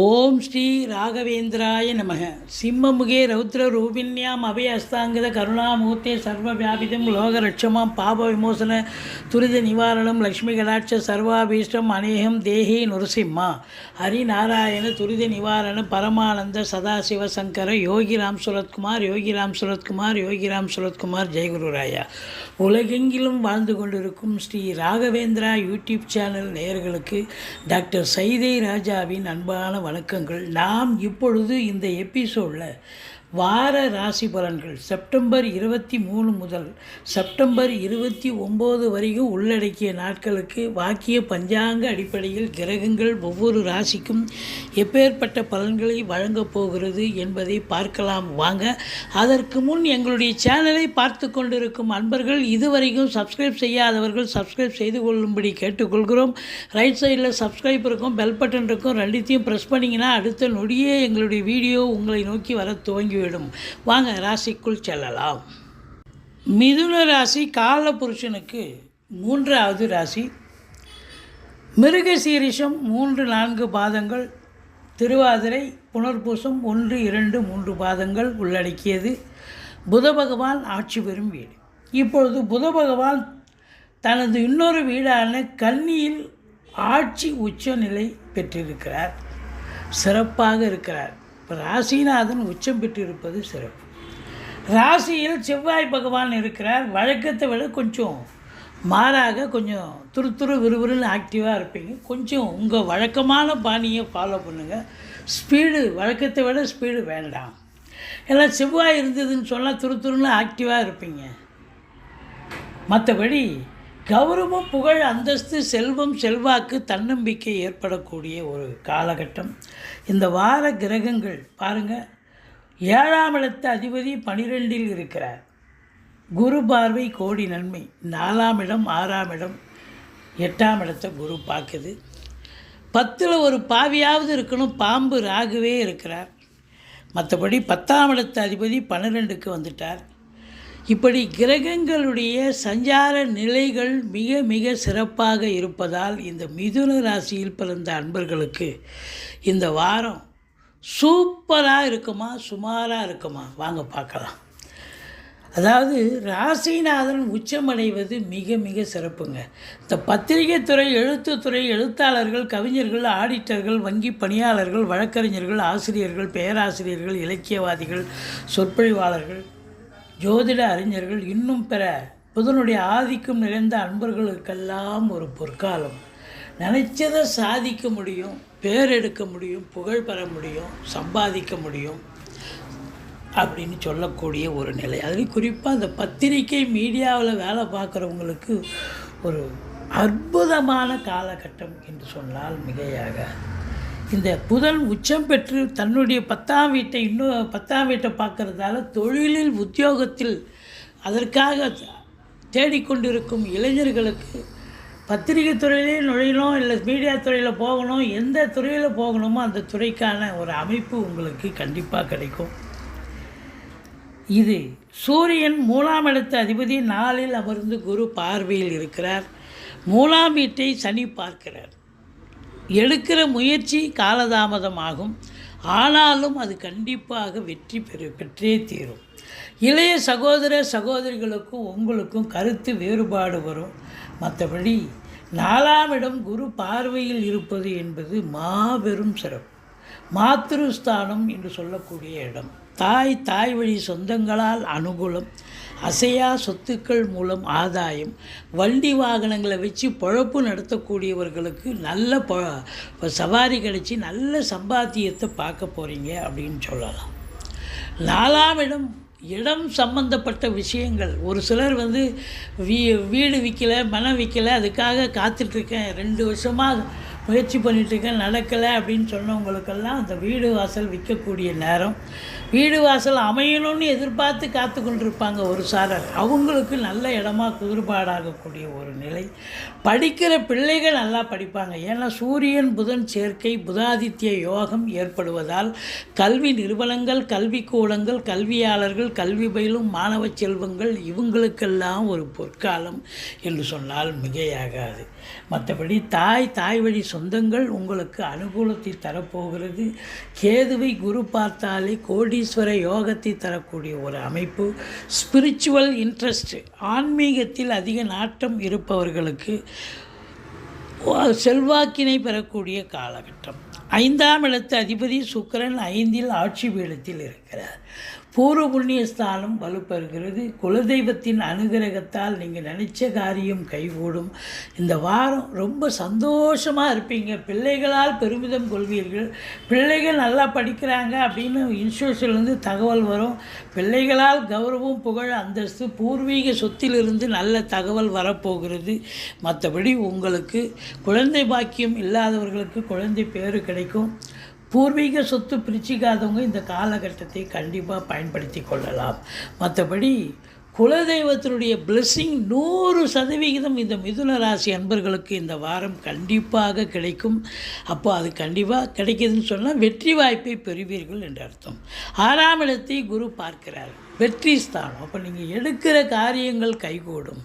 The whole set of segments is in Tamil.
ஓம் ஸ்ரீ ராகவேந்திராய நமக. சிம்மமுகே ரௌத்ர ரூபிண்யாம் அபயஸ்தாங்கித கருணாமூர்த்தே சர்வ வியாபிதம் லோகரட்சமாம் பாப விமோசன துரித நிவாரணம் லக்ஷ்மி கடாட்ச சர்வாபீஷ்டம் அநேகம் தேஹி நுரசிம்மா. ஹரிநாராயண துரித நிவாரண பரமானந்த சதாசிவ சங்கர யோகிராம் சுரத்குமார் யோகிராம் சுரத்குமார் யோகிராம் சுரத்குமார் ஜெயகுருராயா உலகெங்கிலும் வாழ்ந்து கொண்டிருக்கும் ஸ்ரீ ராகவேந்திரா யூடியூப் சேனல் நேயர்களுக்கு டாக்டர் சைதை ராஜாவின் அன்பான வணக்கங்கள். நாம் இப்பொழுது இந்த எபிசோடில் வார ராசி பலன்கள். செப்டம்பர் இருபத்தி மூணு முதல் செப்டம்பர் இருபத்தி ஒம்பது வரைக்கும் உள்ளடக்கிய நாட்களுக்கு வாக்கிய பஞ்சாங்க அடிப்படையில் கிரகங்கள் ஒவ்வொரு ராசிக்கும் எப்பேற்பட்ட பலன்களை வழங்கப் போகிறது என்பதை பார்க்கலாம். வாங்க அதற்கு முன் எங்களுடைய சேனலை பார்த்து கொண்டிருக்கும் அன்பர்கள் இதுவரைக்கும் சப்ஸ்கிரைப் செய்யாதவர்கள் சப்ஸ்கிரைப் செய்து கொள்ளும்படி கேட்டுக்கொள்கிறோம். ரைட் சைடில் சப்ஸ்கிரைப் இருக்கும் பெல் பட்டன் இருக்கும் ரெண்டுத்தையும் ப்ரெஸ் பண்ணிங்கன்னா அடுத்த நொடியே எங்களுடைய வீடியோ உங்களை நோக்கி வர துவங்கி போய்விடும் வாங்க ராசிக்குள் செல்லலாம். மிதுன ராசி கால புருஷனுக்கு மூன்றாவது ராசி. மிருகசீரிஷம் மூன்று நான்கு பாதங்கள். திருவாதிரை புனர்பூசம் ஒன்று இரண்டு மூன்று பாதங்கள் உள்ளடக்கியது. புத பகவான் ஆட்சி பெறும் வீடு. இப்பொழுது புத பகவான் தனது இன்னொரு வீடான கன்னியில் ஆட்சி உச்ச நிலை பெற்றிருக்கிறார். சிறப்பாக இருக்கிறார். ராசிநாதன் உச்சம் பெற்றிருப்பது சிறப்பு. ராசியில் செவ்வாய் பகவான் இருக்கிறார். வழக்கத்தை விட கொஞ்சம் மாறாக கொஞ்சம் துரு துரு விறுவிறுன்னு ஆக்டிவாக இருப்பீங்க. கொஞ்சம் உங்கள் வழக்கமான பாணியை ஃபாலோ பண்ணுங்கள் ஸ்பீடு வழக்கத்தை விட ஸ்பீடு வேண்டாம். எல்லாம் செவ்வாய் இருந்ததுன்னு சொன்னால் துரு துருன்னு ஆக்டிவாக இருப்பீங்க. மற்றபடி கௌரவம் புகழ் அந்தஸ்து செல்வம் செல்வாக்கு தன்னம்பிக்கை ஏற்படக்கூடிய ஒரு காலகட்டம். இந்த வார கிரகங்கள் பாருங்கள் ஏழாம் இடத்து அதிபதி பனிரெண்டில் இருக்கிறார். குரு பார்வை கோடி நன்மை. நாலாம் இடம் ஆறாம் இடம் எட்டாம் இடத்தை குரு பார்க்குது. பத்தில் ஒரு பாவியாவது இருக்கணும் பாம்பு ராகுவே இருக்கிறார். மற்றபடி பத்தாம் இடத்து அதிபதி பன்னிரெண்டுக்கு வந்துட்டார். இப்படி கிரகங்களுடைய சஞ்சார நிலைகள் மிக மிக சிறப்பாக இருப்பதால் இந்த மிதுன ராசியில் பிறந்த அன்பர்களுக்கு இந்த வாரம் சூப்பராக இருக்குமா சுமாராக இருக்குமா? வாங்க பார்க்கலாம். அதாவது ராசிநாதன் உச்சமடைவது மிக மிக சிறப்புங்க. இந்த பத்திரிகை துறை எழுத்துத்துறை எழுத்தாளர்கள் கவிஞர்கள் ஆடிட்டர்கள் வங்கி பணியாளர்கள் வழக்கறிஞர்கள் ஆசிரியர்கள் பேராசிரியர்கள் இலக்கியவாதிகள் சொற்பொழிவாளர்கள் ஜோதிட அறிஞர்கள் இன்னும் பிற புதனுடைய ஆதிக்கம் நிறைந்த அன்பர்களுக்கெல்லாம் ஒரு பொற்காலம். நினைச்சதை சாதிக்க முடியும் பேர் எடுக்க முடியும் புகழ் பெற முடியும் சம்பாதிக்க முடியும் அப்படின்னு சொல்லக்கூடிய ஒரு நிலை. அதுலேயும் குறிப்பாக அந்த பத்திரிக்கை மீடியாவில் வேலை பார்க்குறவங்களுக்கு ஒரு அற்புதமான காலகட்டம் என்று சொன்னால் மிகையாக. இந்த புதன் உச்சம் பெற்று தன்னுடைய பத்தாம் வீட்டை இன்னும் பத்தாம் வீட்டை பார்க்கறதால தொழிலில் உத்தியோகத்தில் அதற்காக தேடிக்கொண்டிருக்கும் இளைஞர்களுக்கு பத்திரிகை துறையிலே நுழையணும் இல்லை மீடியா துறையில் போகணும் எந்த துறையில் போகணுமோ அந்த துறைக்கான ஒரு அமைப்பு உங்களுக்கு கண்டிப்பாக கிடைக்கும். இது சூரியன் மூலாம் இடத்த அதிபதி நாளில் அமர்ந்து குரு பார்வையில் இருக்கிறார். மூலாம் வீட்டை சனி பார்க்கிறார். எடுக்கிற முயற்சி காலதாமதமாகும். ஆனாலும் அது கண்டிப்பாக வெற்றி பெறு பெற்றே தீரும். இளைய சகோதர சகோதரிகளுக்கும் உங்களுக்கும் கருத்து வேறுபாடு வரும். மற்றபடி நாலாம் இடம் குரு பார்வையில் இருப்பது என்பது மாபெரும் சிறப்பு. மாத்திருஸ்தானம் என்று சொல்லக்கூடிய இடம். தாய் தாய் வழி சொந்தங்களால் அனுகூலம். அசையா சொத்துக்கள் மூலம் ஆதாயம் வண்டி வாகனங்களை வச்சு பொழப்பு நடத்தக்கூடியவர்களுக்கு நல்ல ப சவாரி கிடச்சி நல்ல சம்பாத்தியத்தை பார்க்க போகிறீங்க அப்படின்னு சொல்லலாம். நாலாம் இடம் இடம் சம்பந்தப்பட்ட விஷயங்கள். ஒரு சிலர் வந்து வீ வீடு விற்கலை மனம் விற்கலை அதுக்காக காத்துட்ருக்கேன் ரெண்டு வருஷமாக முயற்சி பண்ணிட்டுருக்கேன் நடக்கலை அப்படின்னு சொன்னவங்களுக்கெல்லாம் அந்த வீடு வாசல் விற்கக்கூடிய நேரம். வீடு வாசல் அமையணும்னு எதிர்பார்த்து காத்து கொண்டிருப்பாங்க ஒரு சாரர். அவங்களுக்கு நல்ல இடமா குதிர்பாடாகக்கூடிய ஒரு நிலை. படிக்கிற பிள்ளைகள் நல்லா படிப்பாங்க. ஏன்னா சூரியன் புதன் சேர்க்கை புதாதித்ய யோகம் ஏற்படுவதால் கல்வி நிறுவனங்கள் கல்விக்கூடங்கள் கல்வியாளர்கள் கல்வி பயிலும் மாணவ செல்வங்கள் இவங்களுக்கெல்லாம் ஒரு பொற்காலம் என்று சொன்னால் மிகையாகாது. மற்றபடி தாய் தாய் வழி சொந்தங்கள் உங்களுக்கு அனுகூலத்தை தரப்போகிறது. கேதுவை குரு பார்த்தாலே கோடீஸ்வர யோகத்தை தரக்கூடிய ஒரு அமைப்பு. ஸ்பிரிச்சுவல் இன்ட்ரெஸ்ட் ஆன்மீகத்தில் அதிக நாட்டம் இருப்பவர்களுக்கு செல்வாக்கினை பெறக்கூடிய காலகட்டம். ஐந்தாம் இடத்து அதிபதி சுக்கிரன் ஐந்தில் ஆட்சி பீடத்தில் இருக்கிறார். பூர்வ புண்ணிய ஸ்தானம் வலுப்பெறுகிறது. குலதெய்வத்தின் அனுகிரகத்தால் நீங்கள் நினைச்ச காரியம் கைகூடும். இந்த வாரம் ரொம்ப சந்தோஷமாக இருப்பீங்க. பிள்ளைகளால் பெருமிதம் கொள்வீர்கள். பிள்ளைகள் நல்லா படிக்கிறாங்க அப்படின்னு இன்ஸ்டியூஷன்லேருந்து தகவல் வரும். பிள்ளைகளால் கௌரவம் புகழ் அந்தஸ்து பூர்வீக சொத்திலிருந்து நல்ல தகவல் வரப்போகிறது. மற்றபடி உங்களுக்கு குழந்தை பாக்கியம் இல்லாதவர்களுக்கு குழந்தை பேர் கிடைக்கும். பூர்வீக சொத்து பிரிச்சிக்காதவங்க இந்த காலகட்டத்தை கண்டிப்பாக பயன்படுத்தி கொள்ளலாம். மற்றபடி குலதெய்வத்தினுடைய பிளெஸ்ஸிங் நூறு சதவிகிதம் இந்த மிதுன ராசி அன்பர்களுக்கு இந்த வாரம் கண்டிப்பாக கிடைக்கும். அப்போ அது கண்டிப்பாக கிடைக்கிதுன்னு சொன்னால் வெற்றி வாய்ப்பை பெறுவீர்கள் என்று அர்த்தம். ஆறாம் இடத்தை குரு பார்க்கிறார். வெற்றி ஸ்தானம். அப்போ நீங்கள் எடுக்கிற காரியங்கள் கைகூடும்.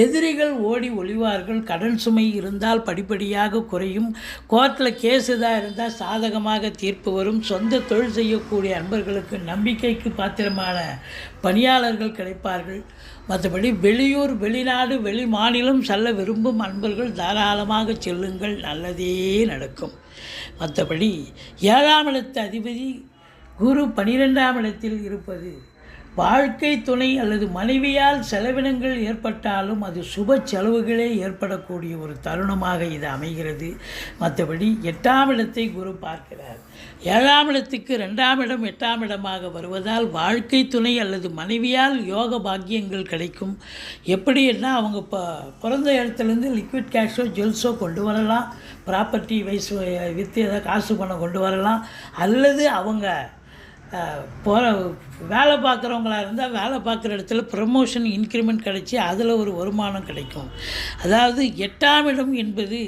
எதிரிகள் ஓடி ஒளிவார்கள். கடன் சுமை இருந்தால் படிப்படியாக குறையும். கோர்ட்டில் கேஸ் இதாக இருந்தால் சாதகமாக தீர்ப்பு வரும். சொந்த தொழில் செய்யக்கூடிய அன்பர்களுக்கு நம்பிக்கைக்கு பாத்திரமான பணியாளர்கள் கிடைப்பார்கள். மற்றபடி வெளியூர் வெளிநாடு வெளி மாநிலம் செல்ல விரும்பும் அன்பர்கள் தாராளமாக செல்லுங்கள். நல்லதே நடக்கும். மற்றபடி ஏழாம் இடத்து அதிபதி குரு பனிரெண்டாம் இடத்தில் இருப்பது வாழ்க்கை துணை அல்லது மனைவியால் செலவினங்கள் ஏற்பட்டாலும் அது சுப செலவுகளே ஏற்படக்கூடிய ஒரு தருணமாக இது அமைகிறது. மற்றபடி எட்டாம் இடத்தை குரு பார்க்கிறார். ஏழாம் இடத்துக்கு ரெண்டாம் இடம் எட்டாம் இடமாக வருவதால் வாழ்க்கை துணை அல்லது மனைவியால் யோக பாக்கியங்கள் கிடைக்கும். எப்படின்னா அவங்க இப்போ பிறந்த இடத்துலேருந்து லிக்விட் கேஷோ ஜுவல்ஸோ கொண்டு வரலாம். ப்ராப்பர்ட்டி வைஸ் விற்று ஏதாவது காசு பணம் கொண்டு வரலாம். அல்லது அவங்க போகிற வேலை பார்க்குறவங்களா இருந்தால் வேலை பார்க்குற இடத்துல ப்ரமோஷன் இன்க்ரிமெண்ட் கிடைச்சி அதில் ஒரு வருமானம் கிடைக்கும். அதாவது எட்டாம் இடம் என்பது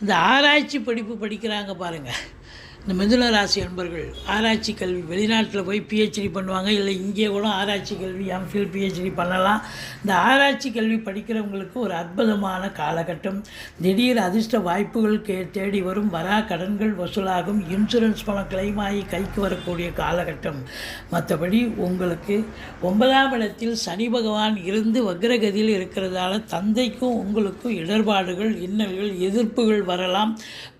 இந்த ஆராய்ச்சி படிப்பு படிக்கிறாங்க பாருங்கள் இந்த மிதுன ராசி அன்பர்கள் ஆராய்ச்சி கல்வி வெளிநாட்டில் போய் பிஹெச்டி பண்ணுவாங்க இல்லை இங்கே கூட ஆராய்ச்சி கல்வி எம்ஃபில் பிஹெச்டி பண்ணலாம். இந்த ஆராய்ச்சி கல்வி படிக்கிறவங்களுக்கு ஒரு அற்புதமான காலகட்டம். திடீர் அதிர்ஷ்ட வாய்ப்புகள் கே தேடி வரும். வரா கடன்கள் வசூலாகும். இன்சூரன்ஸ் பணம் கிளைம் ஆகி கைக்கு வரக்கூடிய காலகட்டம். மற்றபடி உங்களுக்கு ஒன்பதாம் இடத்தில் சனி பகவான் இருந்து வக்ரகதியில் இருக்கிறதால தந்தைக்கும் உங்களுக்கும் இடர்பாடுகள் இன்னல்கள் எதிர்ப்புகள் வரலாம்.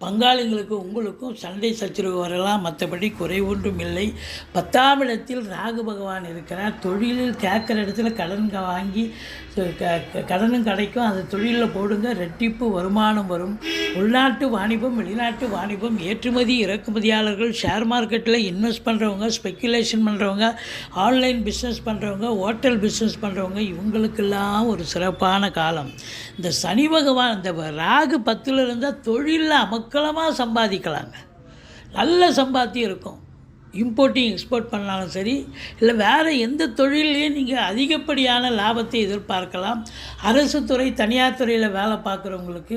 பங்காளிங்களுக்கு உங்களுக்கும் சண்டை சச்சரவு வரலாம் மற்றபடி குறை ஒன்றும் இல்லை. பத்தாம் இடத்தில் ராகு பகவான் இருக்கிறார். தொழிலில் கேட்குற இடத்துல கடன் வாங்கி க- கடனும் கிடைக்கும். அந்த தொழிலில் போடுங்க. ரெட்டிப்பு வருமானம் வரும். உள்நாட்டு வாணிபம் வெளிநாட்டு வாணிபம் ஏற்றுமதி இறக்குமதியாளர்கள் ஷேர் மார்க்கெட்டில் இன்வெஸ்ட் பண்ணுறவங்க ஸ்பெக்குலேஷன் பண்ணுறவங்க ஆன்லைன் பிஸ்னஸ் பண்ணுறவங்க ஹோட்டல் பிஸ்னஸ் பண்ணுறவங்க இவங்களுக்கெல்லாம் ஒரு சிறப்பான காலம். இந்த சனி பகவான் இந்த ராகு பத்தில் இருந்தால் தொழிலில் அமக்கலமாக சம்பாதிக்கலாங்க. நல்ல சம்பாத்தியம் இருக்கும். இம்போர்ட்டிங் எக்ஸ்போர்ட் பண்ணாலும் சரி இல்லை வேறு எந்த தொழிலையும் நீங்கள் அதிகப்படியான லாபத்தை எதிர்பார்க்கலாம். அரசு துறை தனியார் துறையில் வேலை பார்க்குறவங்களுக்கு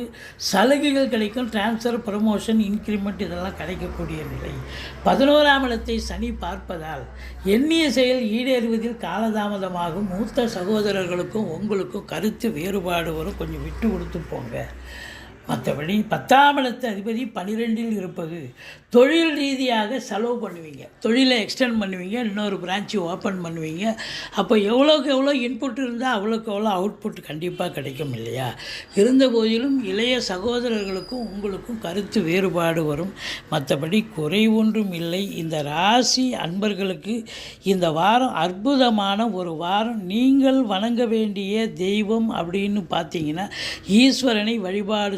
சலுகைகள் கிடைக்கும். ட்ரான்ஸ்ஃபர் ப்ரமோஷன் இன்க்ரிமெண்ட் இதெல்லாம் கிடைக்கக்கூடிய நிலை. பதினோராம் இடத்தை சனி பார்ப்பதால் எண்ணிய செயல் ஈடேறுவதில் காலதாமதமாகும். மூத்த சகோதரர்களுக்கும் உங்களுக்கும் கருத்து வேறுபாடு வரும். கொஞ்சம் விட்டு கொடுத்து போங்க. மற்றபடி பத்தாம் இடத்து அதிபதி பன்னிரெண்டில் இருப்பது தொழில் ரீதியாக செலவு பண்ணுவீங்க. தொழிலை எக்ஸ்டெண்ட் பண்ணுவீங்க. இன்னொரு பிரான்ச்சு ஓப்பன் பண்ணுவீங்க. அப்போ எவ்வளோக்கு எவ்வளோ இன்புட் இருந்தால் அவ்வளோக்கு எவ்வளோ அவுட்புட் கண்டிப்பாக கிடைக்கும் இல்லையா? இருந்த போதிலும் இளைய சகோதரர்களுக்கும் உங்களுக்கும் கருத்து வேறுபாடு வரும். மற்றபடி குறை ஒன்றும் இல்லை. இந்த ராசி அன்பர்களுக்கு இந்த வாரம் அற்புதமான ஒரு வாரம். நீங்கள் வணங்க வேண்டிய தெய்வம் அப்படின்னு பார்த்தீங்கன்னா ஈஸ்வரனை வழிபாடு